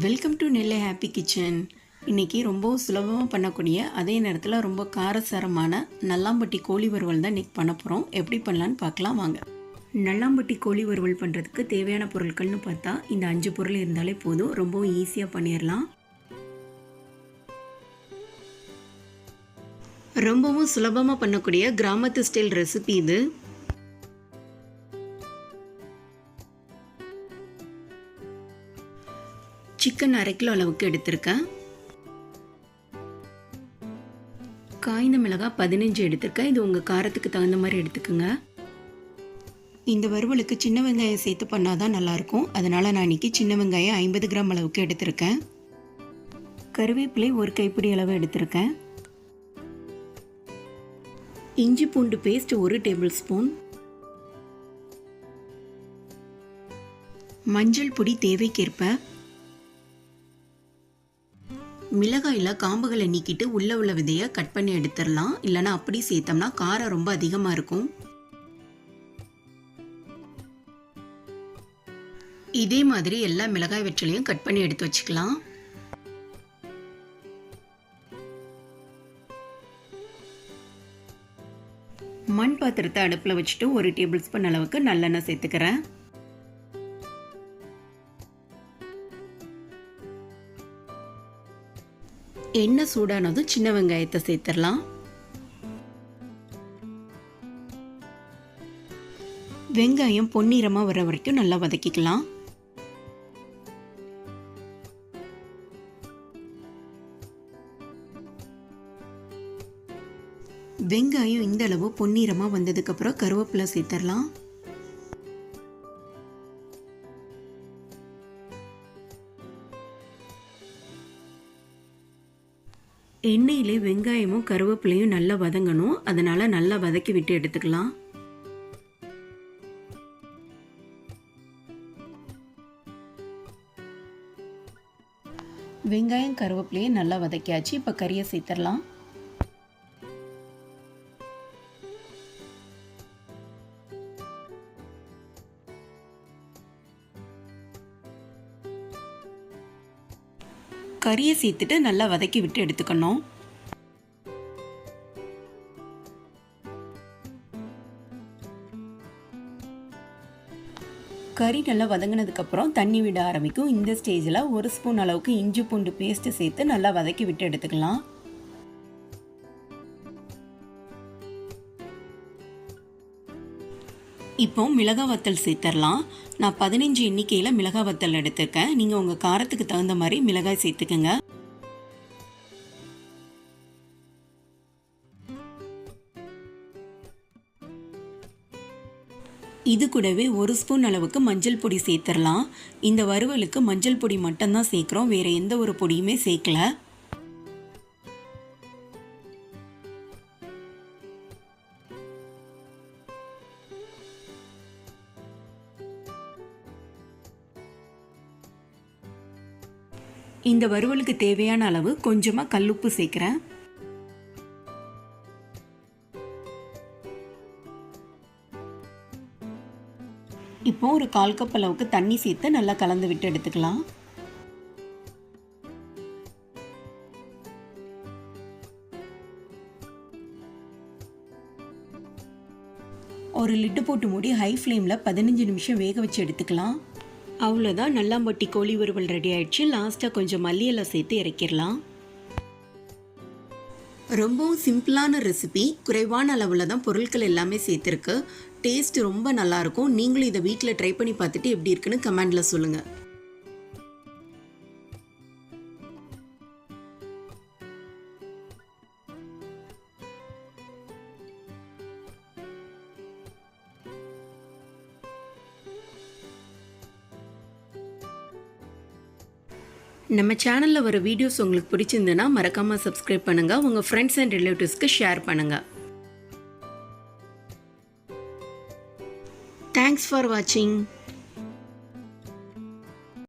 Welcome to Nellai happy kitchen இன்னைக்கு ரொம்பவும் சுலபமாக பண்ணக்கூடிய அதே நேரத்தில் ரொம்ப காரசாரமான நல்லாம்பட்டி கோழி வறுவல் தான் இன்னைக்கு பண்ண போகிறோம் எப்படி பண்ணலான்னு பார்க்கலாம் வாங்க. நல்லாம்பட்டி கோழி வறுவல் பண்ணுறதுக்கு தேவையான பொருட்கள்னு பார்த்தா இந்த அஞ்சு பொருள் இருந்தாலே போதும். ரொம்பவும் ஈஸியாக பண்ணிடலாம். ரொம்பவும் சுலபமாக பண்ணக்கூடிய கிராமத்து ஸ்டைல் ரெசிபி இது. சிக்கன் அரை கிலோ அளவுக்கு எடுத்திருக்கேன். காய்ந்த மிளகாய் பதினஞ்சு எடுத்திருக்கேன். இது உங்கள் காரத்துக்கு தகுந்த மாதிரி எடுத்துக்கோங்க. இந்த வறுவலுக்கு சின்ன வெங்காயம் சேர்த்து பண்ணால் தான் நல்லாயிருக்கும். அதனால் நான் இன்னைக்கு சின்ன வெங்காயம் ஐம்பது கிராம் அளவுக்கு எடுத்திருக்கேன். கருவேப்பிலை ஒரு கைப்பிடி அளவு எடுத்திருக்கேன். இஞ்சி பூண்டு பேஸ்ட் ஒரு டேபிள் ஸ்பூன். மஞ்சள் பொடி தேவைக்கேற்ப மிளகாயில் காம்புகளை நீக்கிட்டு உள்ளே உள்ள விதையை கட் பண்ணி எடுத்துடலாம். இல்லைன்னா அப்படி சேர்த்தோம்னா காரம் ரொம்ப அதிகமாக இருக்கும். இதே மாதிரி எல்லா மிளகாய் வெற்றிலையும் கட் பண்ணி எடுத்து வச்சுக்கலாம். மண் பாத்திரத்தை அடுப்பில் வச்சுட்டு ஒரு டேபிள் ஸ்பூன் அளவுக்கு நல்லெண்ணெய் சேர்த்துக்கிறேன். எண்ணெய் சூடானதும் சின்ன வெங்காயத்தை சேர்த்துடலாம். வெங்காயம் பொன்னிறமாக வர வரைக்கும் நல்லா வதக்கிக்கலாம். வெங்காயம் இந்த அளவு பொன்னிறமாக வந்ததுக்கப்புறம் கருவேப்பிலை சேர்த்துடலாம். எண்ணெயிலே வெங்காயமும் கருவேப்பிலையும் நல்லா வதங்கணும். அதனால் நல்லா வதக்கி விட்டு எடுத்துக்கலாம். வெங்காயம் கருவேப்பிலையும் நல்லா வதக்கியாச்சு. இப்போ கறியை சேர்த்துடலாம். கறியை சேர்த்துட்டு நல்லா வதக்கி விட்டு எடுத்துக்கணும். கறி நல்லா வதங்கினதுக்கப்புறம் தண்ணி விட ஆரம்பிக்கும். இந்த ஸ்டேஜில் ஒரு ஸ்பூன் அளவுக்கு இஞ்சி பூண்டு பேஸ்ட்டு சேர்த்து நல்லா வதக்கி விட்டு எடுத்துக்கலாம். இப்போ மிளகா வத்தல் சேர்த்துடலாம் நான் பதினஞ்சு எண்ணிக்கையில் மிளகா வத்தல் எடுத்திருக்கேன். நீங்கள் உங்கள் காரத்துக்கு தகுந்த மாதிரி மிளகாய் சேர்த்துக்கோங்க. இது கூடவே ஒரு ஸ்பூன் அளவுக்கு மஞ்சள் பொடி சேர்த்துடலாம் இந்த வறுவலுக்கு மஞ்சள் பொடி மட்டும்தான் சேர்க்குறோம். வேறு எந்த ஒரு பொடியுமே சேர்க்கல. இந்த வறுவலுக்கு தேவையான அளவு கொஞ்சமாக கல்லுப்பு சேர்க்குறேன். இப்போ ஒரு கால் கப் அளவுக்கு தண்ணி சேர்த்து நல்லா கலந்து விட்டு எடுத்துக்கலாம். ஒரு லிட்டு போட்டு மூடி ஹை ஃப்ளேமில் பதினஞ்சு நிமிஷம் வேக வச்சு எடுத்துக்கலாம். அவ்வளோதான் நல்லாம்பட்டி கோழி வறுவல் ரெடி ஆயிடுச்சு. லாஸ்ட்டாக கொஞ்சம் மல்லியெல்லாம் சேர்த்து இறக்கிடலாம். ரொம்பவும் சிம்பிளான ரெசிபி குறைவான அளவில் தான் பொருட்கள் எல்லாமே சேர்த்துருக்கு. டேஸ்ட் ரொம்ப நல்லாயிருக்கும் நீங்களும் இதை வீட்டில் ட்ரை பண்ணி பார்த்துட்டு எப்படி இருக்குன்னு கமெண்டில் சொல்லுங்கள் நம்ம சேனலில் வர வீடியோஸ் உங்களுக்கு பிடிச்சிருந்துன்னா மறக்காமல் சப்ஸ்கிரைப் பண்ணுங்கள் உங்கள் ஃப்ரெண்ட்ஸ் அண்ட் ரிலேட்டிவ்ஸ்க்கு ஷேர் பண்ணுங்கள் தேங்க்ஸ் ஃபார் வாட்சிங்